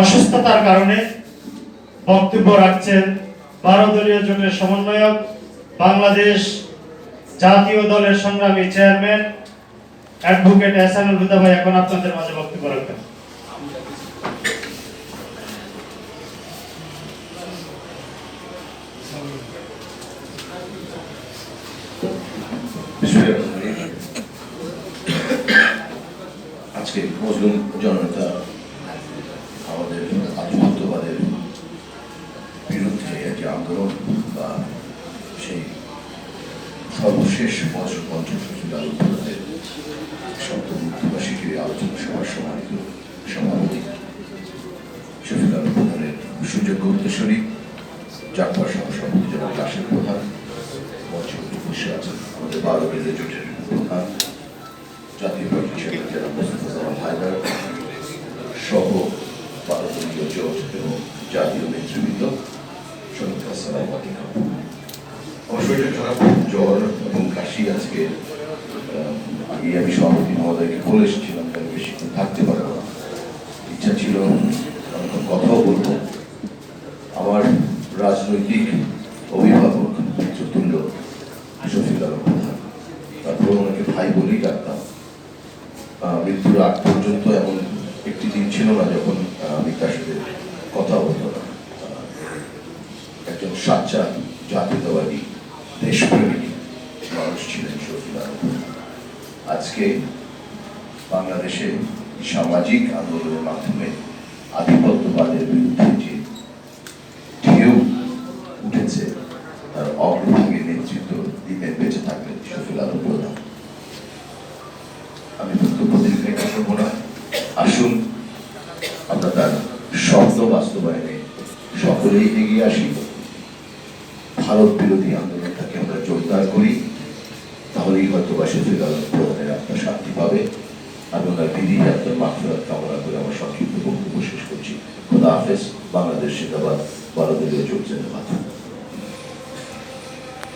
অসুস্থতার কারণে বক্তব্য রাখছেন বারো দলীয় জোটের সমন্বয়ক বাংলাদেশ জাতীয় দলের সংগ্রামী চেয়ারম্যান অ্যাডভোকেট এহসানুল হুদা ভাই, এখন আপনাদের মাঝে বক্তব্য রাখবেন। আজকে মুসলিম জনতা সর্বশেষ বছর পঞ্চসূচি আলোচনাদের সপ্তমুক্তিবাসীকে আলোচনা সভার সম্মানিত সভাপতি শফিক আলম প্রধানের সুযোগ্য উত্তরসূরি জাতীয় সহসভাপতি জনাব কাশেম প্রধান, মঞ্চে বসে আছেন আমাদের বারো কেন্দ্রের জোটের প্রধান, জাতীয় পার্টি সেক্রেটারি জনাব মোস্তফা হায়দার সহ বারো দলীয় জোট এবং জাতীয় নেতৃবৃন্দ। আসসালাম আলাইকুম। অবশ্যই এটা জ্বর এবং কাশি আজকে আগে আমি সভাপতি মহোদয়কে বলে এসেছিলাম তাই বেশিক্ষণ থাকতে পারব না। ইচ্ছা ছিল কথাও বলব আমার রাজনৈতিক অভিভাবক চতুল্য শফিক আলম তারপর ওনাকে ভাই বলেই ডাকতাম। মৃত্যুর আগ পর্যন্ত এমন একটি দিন ছিল না যখন আমি তার সাথে কথা বলতো না একজন সাচ্চা দেশপ্রেমিক মানুষ ছিলেন শফিক আজকে বাংলাদেশে সামাজিক আন্দোলনের মাধ্যমে আধিপত্যবাদের বিরুদ্ধে যে ঢেউ উঠেছে তার অগ্রভাগে নেতৃত্ব দিতেন বেঁচে থাকলেন শফিল প্রধান আমি বক্তব্য দীর্ঘায়িত করব না আসুন আমরা তার শব্দ বাস্তবায়নে সকলেই এগিয়ে আসি ভারত বিরোধী আন্দোলনটাকে জোরদার করি, তাহলেই হয়তো বা শফিল আলম প্রধানের আত্মা শান্তি পাবে। আমি ওনার বিধি আপনার মাফিরাত কামনা করে আমার সংক্ষিপ্ত বক্তব্য শেষ করছি। খোদা হাফেজ, বাংলাদেশ জিন্দাবাদ। ভারতীয় জোট জিন্দাবাদ